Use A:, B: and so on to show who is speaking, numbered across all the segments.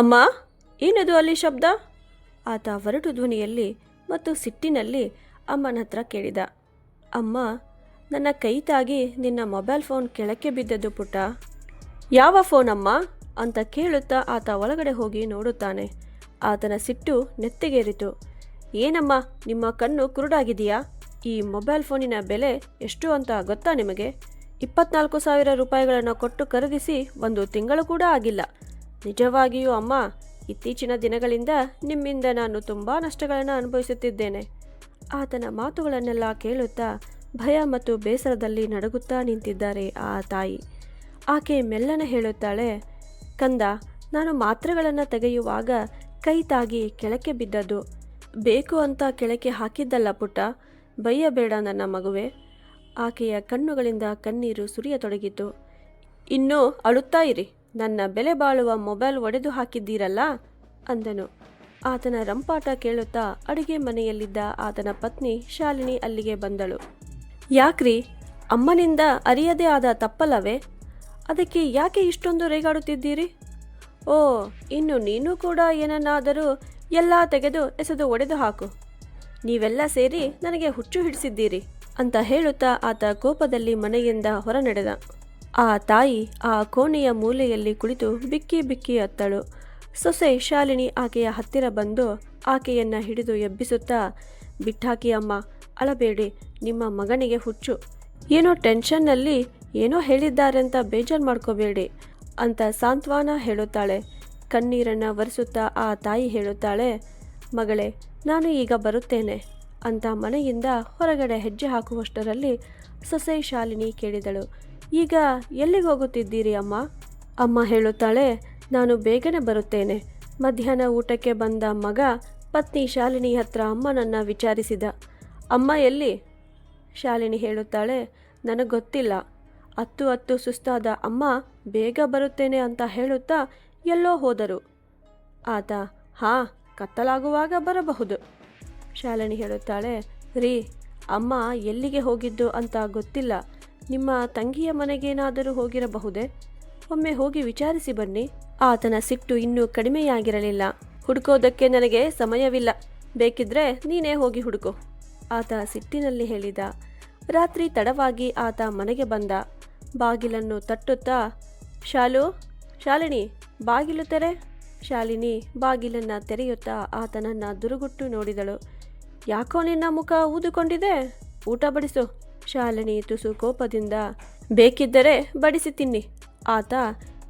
A: ಅಮ್ಮ, ಏನದು ಅಲ್ಲಿ ಶಬ್ದ? ಆತ ಒರಟು ಧ್ವನಿಯಲ್ಲಿ ಮತ್ತು ಸಿಟ್ಟಿನಲ್ಲಿ ಅಮ್ಮನ ಹತ್ರ ಕೇಳಿದ. ಅಮ್ಮ, ನನ್ನ ಕೈ ತಾಗಿ ನಿನ್ನ ಮೊಬೈಲ್ ಫೋನ್ ಕೆಳಕ್ಕೆ ಬಿದ್ದದ್ದು ಪುಟ ಯಾವ ಫೋನ್ ಅಮ್ಮ? ಅಂತ ಕೇಳುತ್ತಾ ಆತ ಒಳಗಡೆ ಹೋಗಿ ನೋಡುತ್ತಾನೆ. ಆತನ ಸಿಟ್ಟು ನೆತ್ತಿಗೇರಿತು. ಏನಮ್ಮ, ನಿಮ್ಮ ಕಣ್ಣು ಕುರುಡಾಗಿದೆಯಾ? ಈ ಮೊಬೈಲ್ ಫೋನಿನ ಬೆಲೆ ಎಷ್ಟು ಅಂತ ಗೊತ್ತಾ ನಿಮಗೆ? ಇಪ್ಪತ್ನಾಲ್ಕು ಸಾವಿರ ರೂಪಾಯಿಗಳನ್ನು ಕೊಟ್ಟು ಖರೀದಿಸಿ ಒಂದು ತಿಂಗಳು ಕೂಡ ಆಗಿಲ್ಲ. ನಿಜವಾಗಿಯೂ ಅಮ್ಮ, ಇತ್ತೀಚಿನ ದಿನಗಳಿಂದ ನಿಮ್ಮಿಂದ ನಾನು ತುಂಬ ನಷ್ಟಗಳನ್ನು ಅನುಭವಿಸುತ್ತಿದ್ದೇನೆ. ಆತನ ಮಾತುಗಳನ್ನೆಲ್ಲ ಕೇಳುತ್ತಾ ಭಯ ಮತ್ತು ಬೇಸರದಲ್ಲಿ ನಡುಗುತ್ತಾ ನಿಂತಿದ್ದಾರೆ ಆ ತಾಯಿ. ಆಕೆ ಮೆಲ್ಲನೆ ಹೇಳುತ್ತಾಳೆ, ಕಂದ, ನಾನು ಮಾತ್ರೆಗಳನ್ನು ತೆಗೆಯುವಾಗ ಕೈ ತಾಗಿ ಕೆಳಕ್ಕೆ ಬಿದ್ದದ್ದು. ಬೇಕು ಅಂತ ಕೆಳಕ್ಕೆ ಹಾಕಿದ್ದಲ್ಲ ಪುಟ್ಟ, ಬೈಯಬೇಡ ನನ್ನ ಮಗುವೆ. ಆಕೆಯ ಕಣ್ಣುಗಳಿಂದ ಕಣ್ಣೀರು ಸುರಿಯತೊಡಗಿತು. ಇನ್ನೂ ಅಳುತ್ತಾ ಇರಿ. ನನ್ನ ಬೆಲೆ ಬಾಳುವ ಮೊಬೈಲ್ ಒಡೆದು ಹಾಕಿದ್ದೀರಲ್ಲ? ಅಂದನು. ಆತನ ರಂಪಾಟ ಕೇಳುತ್ತಾ ಅಡುಗೆ ಮನೆಯಲ್ಲಿದ್ದ ಆತನ ಪತ್ನಿ ಶಾಲಿನಿ ಅಲ್ಲಿಗೆ ಬಂದಳು. ಯಾಕ್ರಿ? ಅಮ್ಮನಿಂದ ಅರಿಯದೇ ಆದ ತಪ್ಪಲ್ಲವೇ? ಅದಕ್ಕೆ ಯಾಕೆ ಇಷ್ಟೊಂದು ರೇಗಾಡುತ್ತಿದ್ದೀರಿ? ಓ, ಇನ್ನು ನೀನು ಕೂಡ ಏನನ್ನಾದರೂ ಎಲ್ಲ ತೆಗೆದು ಎಸೆದು ಒಡೆದು ಹಾಕು. ನೀವೆಲ್ಲ ಸೇರಿ ನನಗೆ ಹುಚ್ಚು ಹಿಡಿಸಿದ್ದೀರಿ, ಅಂತ ಹೇಳುತ್ತಾ ಆತ ಕೋಪದಲ್ಲಿ ಮನೆಯಿಂದ ಹೊರ ನಡೆದ ಆ ತಾಯಿ ಆ ಕೋಣೆಯ ಮೂಲೆಯಲ್ಲಿ ಕುಳಿತು ಬಿಕ್ಕಿ ಬಿಕ್ಕಿ ಅತ್ತಳು ಸೊಸೆ ಶಾಲಿನಿ ಆಕೆಯ ಹತ್ತಿರ ಬಂದು ಆಕೆಯನ್ನ ಹಿಡಿದು ಎಬ್ಬಿಸುತ್ತಾ, ಬಿಟ್ಟಾಕಿ ಅಮ್ಮ, ಅಳಬೇಡಿ, ನಿಮ್ಮ ಮಗನಿಗೆ ಹುಚ್ಚು. ಏನೋ ಟೆನ್ಷನ್ನಲ್ಲಿ, ಏನೋ ಹೇಳಿದ್ದಾರಂತ ಬೇಜಾರು ಮಾಡ್ಕೋಬೇಡಿ ಅಂತ ಸಾಂತ್ವನ ಹೇಳುತ್ತಾಳೆ. ಕಣ್ಣೀರನ್ನು ಒರೆಸುತ್ತಾ ಆ ತಾಯಿ ಹೇಳುತ್ತಾಳೆ, ಮಗಳೇ, ನಾನು ಈಗ ಬರುತ್ತೇನೆ ಅಂತ ಮನೆಯಿಂದ ಹೊರಗಡೆ ಹೆಜ್ಜೆ ಹಾಕುವಷ್ಟರಲ್ಲಿ ಸೊಸೆ ಶಾಲಿನಿ ಕೇಳಿದಳು. ಈಗ ಎಲ್ಲಿಗೆ ಹೋಗುತ್ತಿದ್ದೀರಿ ಅಮ್ಮ? ಅಮ್ಮ ಹೇಳುತ್ತಾಳೆ, ನಾನು ಬೇಗನೆ ಬರುತ್ತೇನೆ. ಮಧ್ಯಾಹ್ನ ಊಟಕ್ಕೆ ಬಂದ ಮಗ ಪತ್ನಿ ಶಾಲಿನಿ ಹತ್ರ ಅಮ್ಮನನ್ನು ವಿಚಾರಿಸಿದ. ಅಮ್ಮ ಎಲ್ಲಿ? ಶಾಲಿನಿ ಹೇಳುತ್ತಾಳೆ, ನನಗೆ ಗೊತ್ತಿಲ್ಲ. ಹತ್ತು ಹತ್ತು ಸುಸ್ತಾದ ಅಮ್ಮ ಬೇಗ ಬರುತ್ತೇನೆ ಅಂತ ಹೇಳುತ್ತಾ ಎಲ್ಲೋ ಹೋದರು. ಆತ, ಹಾ, ಕತ್ತಲಾಗುವಾಗ ಬರಬಹುದು. ಶಾಲಿನಿ ಹೇಳುತ್ತಾಳೆ, ರೀ, ಅಮ್ಮ ಎಲ್ಲಿಗೆ ಹೋಗಿದ್ದು ಅಂತ ಗೊತ್ತಿಲ್ಲ. ನಿಮ್ಮ ತಂಗಿಯ ಮನೆಗೇನಾದರೂ ಹೋಗಿರಬಹುದೇ? ಒಮ್ಮೆ ಹೋಗಿ ವಿಚಾರಿಸಿ ಬನ್ನಿ. ಆತನ ಸಿಟ್ಟು ಇನ್ನೂ ಕಡಿಮೆಯಾಗಿರಲಿಲ್ಲ. ಹುಡುಕೋದಕ್ಕೆ ನನಗೆ ಸಮಯವಿಲ್ಲ. ಬೇಕಿದ್ರೆ ನೀನೇ ಹೋಗಿ ಹುಡುಕು. ಆತ ಸಿಟ್ಟಿನಲ್ಲಿ ಹೇಳಿದ. ರಾತ್ರಿ ತಡವಾಗಿ ಆತ ಮನೆಗೆ ಬಂದ. ಬಾಗಿಲನ್ನು ತಟ್ಟುತ್ತಾ, ಶಾಲು, ಶಾಲಿನಿ, ಬಾಗಿಲು ತೆರೆ. ಶಾಲಿನಿ ಬಾಗಿಲನ್ನು ತೆರೆಯುತ್ತಾ ಆತನನ್ನು ದುರುಗುಟ್ಟು ನೋಡಿದಳು. ಯಾಕೋ ನಿನ್ನ ಮುಖ ಊದುಕೊಂಡಿದೆ? ಊಟ ಬಡಿಸು. ಶಾಲಿನಿ ತುಸು ಕೋಪದಿಂದ, ಬೇಕಿದ್ದರೆ ಬಡಿಸಿ ತಿನ್ನಿ. ಆತ,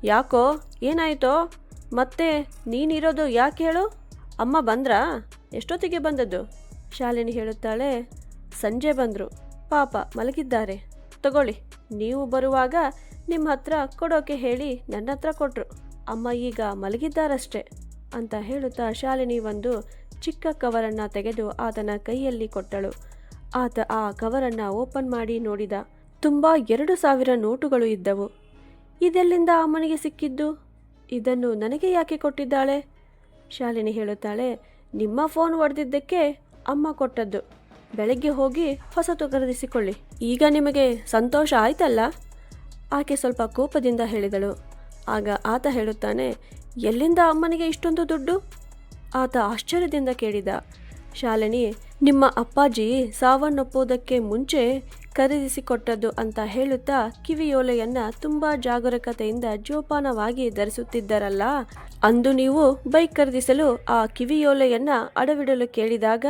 A: ಯಾಕೋ, ಏನಾಯಿತೋ? ಮತ್ತೆ ನೀನಿರೋದು ಯಾಕೆ ಹೇಳು? ಅಮ್ಮ ಬಂದ್ರಾ? ಎಷ್ಟೊತ್ತಿಗೆ ಬಂದದ್ದು? ಶಾಲಿನಿ ಹೇಳುತ್ತಾಳೆ, ಸಂಜೆ ಬಂದರು. ಪಾಪ, ಮಲಗಿದ್ದಾರೆ. ತಗೊಳ್ಳಿ, ನೀವು ಬರುವಾಗ ನಿಮ್ಮ ಹತ್ರ ಕೊಡೋಕೆ ಹೇಳಿ ನನ್ನ ಹತ್ರ ಕೊಟ್ರು. ಅಮ್ಮ ಈಗ ಮಲಗಿದ್ದಾರಷ್ಟೇ ಅಂತ ಹೇಳುತ್ತಾ ಶಾಲಿನಿ ಒಂದು ಚಿಕ್ಕ ಕವರನ್ನು ತೆಗೆದು ಆತನ ಕೈಯಲ್ಲಿ ಕೊಟ್ಟಳು. ಆತ ಆ ಕವರನ್ನು ಓಪನ್ ಮಾಡಿ ನೋಡಿದ ತುಂಬ ಎರಡು ಸಾವಿರ ನೋಟುಗಳು ಇದ್ದವು. ಇದೆಲ್ಲಿಂದ ಅಮ್ಮನಿಗೆ ಸಿಕ್ಕಿದ್ದು? ಇದನ್ನು ನನಗೆ ಯಾಕೆ ಕೊಟ್ಟಿದ್ದಾಳೆ? ಶಾಲಿನಿ ಹೇಳುತ್ತಾಳೆ, ನಿಮ್ಮ ಫೋನ್ ಒಡೆದಿದ್ದಕ್ಕೆ ಅಮ್ಮ ಕೊಟ್ಟದ್ದು. ಬೆಳಗ್ಗೆ ಹೋಗಿ ಹೊಸತು ಖರೀದಿಸಿಕೊಳ್ಳಿ. ಈಗ ನಿಮಗೆ ಸಂತೋಷ ಆಯ್ತಲ್ಲ? ಆಕೆ ಸ್ವಲ್ಪ ಕೋಪದಿಂದ ಹೇಳಿದಳು. ಆಗ ಆತ ಹೇಳುತ್ತಾನೆ, ಎಲ್ಲಿಂದ ಅಮ್ಮನಿಗೆ ಇಷ್ಟೊಂದು ದುಡ್ಡು? ಆತ ಆಶ್ಚರ್ಯದಿಂದ ಕೇಳಿದ ಶಾಲಿನಿ, ನಿಮ್ಮ ಅಪ್ಪಾಜಿ ಸಾವನ್ನಪ್ಪೋದಕ್ಕೆ ಮುಂಚೆ ಖರೀದಿಸಿಕೊಟ್ಟದ್ದು ಅಂತ ಹೇಳುತ್ತಾ ಕಿವಿಯೋಲೆಯನ್ನ ತುಂಬಾ ಜಾಗರೂಕತೆಯಿಂದ ಜೋಪಾನವಾಗಿ ಧರಿಸುತ್ತಿದ್ದರಲ್ಲ? ಅಂದು ನೀವು ಬೈಕ್ ಖರೀದಿಸಲು ಆ ಕಿವಿಯೋಲೆಯನ್ನ ಅಡವಿಡಲು ಕೇಳಿದಾಗ,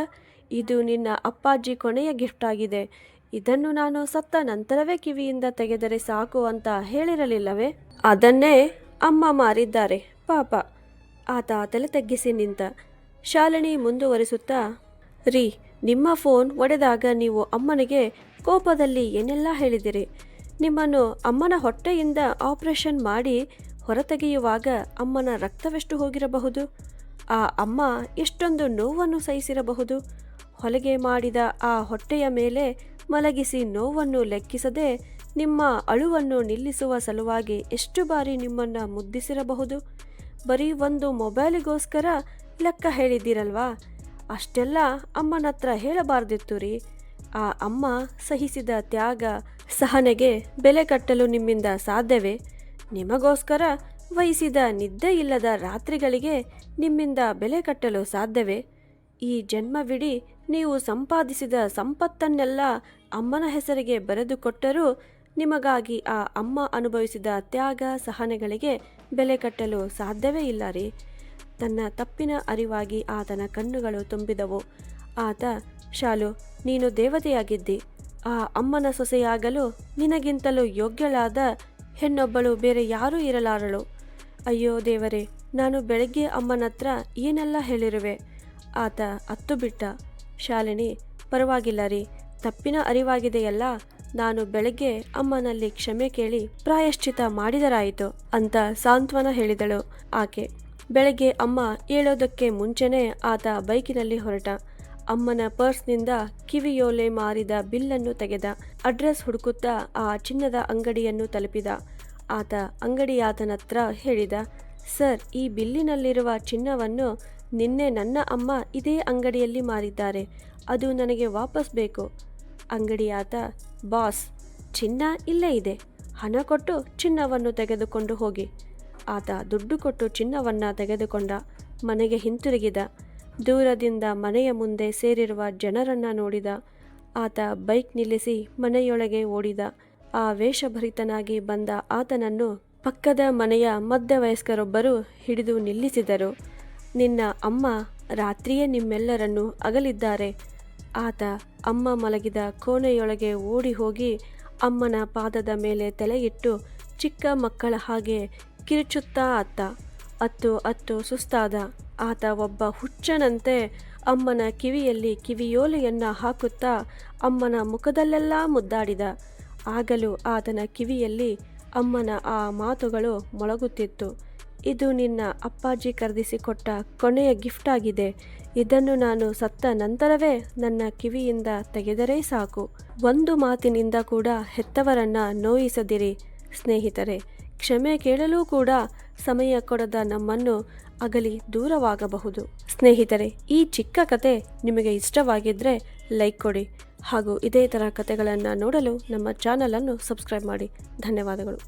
A: ಇದು ನಿನ್ನ ಅಪ್ಪಾಜಿ ಕೊನೆಯ ಗಿಫ್ಟ್ ಆಗಿದೆ. ಇದನ್ನು ನಾನು ಸತ್ತ ನಂತರವೇ ಕಿವಿಯಿಂದ ತೆಗೆದರೆ ಸಾಕು ಅಂತ ಹೇಳಿರಲಿಲ್ಲವೇ? ಅದನ್ನೇ ಅಮ್ಮ ಮಾರಿದ್ದಾರೆ, ಪಾಪ. ಆತ ತಲೆ ತಗ್ಗಿಸಿ ನಿಂತ ಶಾಲಿನಿ ಮುಂದುವರಿಸುತ್ತಾ, ರೀ, ನಿಮ್ಮ ಫೋನ್ ಒಡೆದಾಗ ನೀವು ಅಮ್ಮನಿಗೆ ಕೋಪದಲ್ಲಿ ಏನೆಲ್ಲ ಹೇಳಿದಿರಿ? ನಿಮ್ಮನ್ನು ಅಮ್ಮನ ಹೊಟ್ಟೆಯಿಂದ ಆಪರೇಷನ್ ಮಾಡಿ ಹೊರತೆಗೆಯುವಾಗ ಅಮ್ಮನ ರಕ್ತವೆಷ್ಟು ಹೋಗಿರಬಹುದು? ಆ ಅಮ್ಮ ಎಷ್ಟೊಂದು ನೋವನ್ನು ಸಹಿಸಿರಬಹುದು? ಹೊಲಿಗೆ ಮಾಡಿದ ಆ ಹೊಟ್ಟೆಯ ಮೇಲೆ ಮಲಗಿಸಿ ನೋವನ್ನು ಲೆಕ್ಕಿಸದೆ ನಿಮ್ಮ ಅಳುವನ್ನು ನಿಲ್ಲಿಸುವ ಸಲುವಾಗಿ ಎಷ್ಟು ಬಾರಿ ನಿಮ್ಮನ್ನು ಮುದ್ದಿಸಿರಬಹುದು? ಬರೀ ಒಂದು ಮೊಬೈಲಿಗೋಸ್ಕರ ಲೆಕ್ಕ ಹೇಳಿದ್ದೀರಲ್ವಾ? ಅಷ್ಟೆಲ್ಲ ಅಮ್ಮನ ಹತ್ರ ಹೇಳಬಾರ್ದಿತ್ತು ರೀ ಆ ಅಮ್ಮ ಸಹಿಸಿದ ತ್ಯಾಗ ಸಹನೆಗೆ ಬೆಲೆ ಕಟ್ಟಲು ನಿಮ್ಮಿಂದ ಸಾಧ್ಯವೇ? ನಿಮಗೋಸ್ಕರ ವಹಿಸಿದ ನಿದ್ದೆ ಇಲ್ಲದ ರಾತ್ರಿಗಳಿಗೆ ನಿಮ್ಮಿಂದ ಬೆಲೆ ಕಟ್ಟಲು ಸಾಧ್ಯವೇ? ಈ ಜನ್ಮವಿಡೀ ನೀವು ಸಂಪಾದಿಸಿದ ಸಂಪತ್ತನ್ನೆಲ್ಲ ಅಮ್ಮನ ಹೆಸರಿಗೆ ಬರೆದುಕೊಟ್ಟರೂ ನಿಮಗಾಗಿ ಆ ಅಮ್ಮ ಅನುಭವಿಸಿದ ತ್ಯಾಗ ಸಹನೆಗಳಿಗೆ ಬೆಲೆ ಕಟ್ಟಲು ಸಾಧ್ಯವೇ ಇಲ್ಲ ರೀ ತನ್ನ ತಪ್ಪಿನ ಅರಿವಾಗಿ ಆತನ ಕಣ್ಣುಗಳು ತುಂಬಿದವು. ಆತ, ಶಾಲು, ನೀನು ದೇವತೆಯಾಗಿದ್ದಿ. ಆ ಅಮ್ಮನ ಸೊಸೆಯಾಗಲು ನಿನಗಿಂತಲೂ ಯೋಗ್ಯಳಾದ ಹೆಣ್ಣೊಬ್ಬಳು ಬೇರೆ ಯಾರೂ ಇರಲಾರಳು. ಅಯ್ಯೋ ದೇವರೇ, ನಾನು ಬೆಳಗ್ಗೆ ಅಮ್ಮನತ್ರ ಏನೆಲ್ಲ ಹೇಳಿರುವೆ? ಆತ ಅತ್ತು ಬಿಟ್ಟ ಶಾಲಿನಿ, ಪರವಾಗಿಲ್ಲ ರೀ. ತಪ್ಪಿನ ಅರಿವಾಗಿದೆಯಲ್ಲ, ನಾನು ಬೆಳಗ್ಗೆ ಅಮ್ಮನಲ್ಲಿ ಕ್ಷಮೆ ಕೇಳಿ ಪ್ರಾಯಶ್ಚಿತ ಮಾಡಿದರಾಯಿತು, ಅಂತ ಸಾಂತ್ವನ ಹೇಳಿದಳು ಆಕೆ. ಬೆಳಗ್ಗೆ ಅಮ್ಮ ಏಳೋದಕ್ಕೆ ಮುಂಚೆನೇ ಆತ ಬೈಕಿನಲ್ಲಿ ಹೊರಟ. ಅಮ್ಮನ ಪರ್ಸ್ನಿಂದ ಕಿವಿಯೋಲೆ ಮಾರಿದ ಬಿಲ್ಲನ್ನು ತೆಗೆದ. ಅಡ್ರೆಸ್ ಹುಡುಕುತ್ತಾ ಆ ಚಿನ್ನದ ಅಂಗಡಿಯನ್ನು ತಲುಪಿದ. ಆತ ಅಂಗಡಿಯಾತನತ್ರ ಹೇಳಿದ, ಸರ್, ಈ ಬಿಲ್ಲಿನಲ್ಲಿರುವ ಚಿನ್ನವನ್ನು ನಿನ್ನೆ ನನ್ನ ಅಮ್ಮ ಇದೇ ಅಂಗಡಿಯಲ್ಲಿ ಮಾರಿದ್ದಾರೆ. ಅದು ನನಗೆ ವಾಪಸ್ ಬೇಕು. ಅಂಗಡಿಯಾತ, ಬಾಸ್, ಚಿನ್ನ ಇಲ್ಲೇ ಇದೆ. ಹಣ ಕೊಟ್ಟು ಚಿನ್ನವನ್ನು ತೆಗೆದುಕೊಂಡು ಹೋಗಿ. ಆತ ದುಡ್ಡು ಕೊಟ್ಟು ಚಿನ್ನವನ್ನು ತೆಗೆದುಕೊಂಡ ಮನೆಗೆ ಹಿಂತಿರುಗಿದ. ದೂರದಿಂದ ಮನೆಯ ಮುಂದೆ ಸೇರಿರುವ ಜನರನ್ನು ನೋಡಿದ. ಆತ ಬೈಕ್ ನಿಲ್ಲಿಸಿ ಮನೆಯೊಳಗೆ ಓಡಿದ. ಆ ವೇಷಭರಿತನಾಗಿ ಬಂದ ಆತನನ್ನು ಪಕ್ಕದ ಮನೆಯ ಮಧ್ಯವಯಸ್ಕರೊಬ್ಬರು ಹಿಡಿದು ನಿಲ್ಲಿಸಿದರು. ನಿನ್ನ ಅಮ್ಮ ರಾತ್ರಿಯೇ ನಿಮ್ಮೆಲ್ಲರನ್ನು ಅಗಲಿದ್ದಾರೆ. ಆತ ಅಮ್ಮ ಮಲಗಿದ ಕೋಣೆಯೊಳಗೆ ಓಡಿ ಹೋಗಿ ಅಮ್ಮನ ಪಾದದ ಮೇಲೆ ತಲೆಯಿಟ್ಟು ಚಿಕ್ಕ ಮಕ್ಕಳ ಹಾಗೆ ಕಿರುಚುತ್ತಾ ಅತ್ತ ಅತ್ತು ಅತ್ತು ಸುಸ್ತಾದ. ಆತ ಒಬ್ಬ ಹುಚ್ಚನಂತೆ ಅಮ್ಮನ ಕಿವಿಯಲ್ಲಿ ಕಿವಿಯೋಲೆಯನ್ನು ಹಾಕುತ್ತಾ ಅಮ್ಮನ ಮುಖದಲ್ಲೆಲ್ಲ ಮುದ್ದಾಡಿದ. ಆಗಲೂ ಆತನ ಕಿವಿಯಲ್ಲಿ ಅಮ್ಮನ ಆ ಮಾತುಗಳು ಮೊಳಗುತ್ತಿತ್ತು. ಇದು ನಿನ್ನ ಅಪ್ಪಾಜಿ ಖರೀದಿಸಿಕೊಟ್ಟ ಕೊನೆಯ ಗಿಫ್ಟ್ ಆಗಿದೆ. ಇದನ್ನು ನಾನು ಸತ್ತ ನಂತರವೇ ನನ್ನ ಕಿವಿಯಿಂದ ತೆಗೆದರೆ ಸಾಕು. ಒಂದು ಮಾತಿನಿಂದ ಕೂಡ ಹೆತ್ತವರನ್ನ ನೋಯಿಸದಿರಿ. ಸ್ನೇಹಿತರೆ ಕ್ಷಮೆ ಕೇಳಲೂ ಕೂಡ ಸಮಯ ಕೊಡದ ನಮ್ಮನ್ನು ಅಗಲಿ ದೂರವಾಗಬಹುದು. ಸ್ನೇಹಿತರೆ, ಈ ಚಿಕ್ಕ ಕತೆ ನಿಮಗೆ ಇಷ್ಟವಾಗಿದ್ದರೆ ಲೈಕ್ ಕೊಡಿ ಹಾಗೂ ಇದೇ ಥರ ಕತೆಗಳನ್ನು ನೋಡಲು ನಮ್ಮ ಚಾನಲನ್ನು ಸಬ್ಸ್ಕ್ರೈಬ್ ಮಾಡಿ. ಧನ್ಯವಾದಗಳು.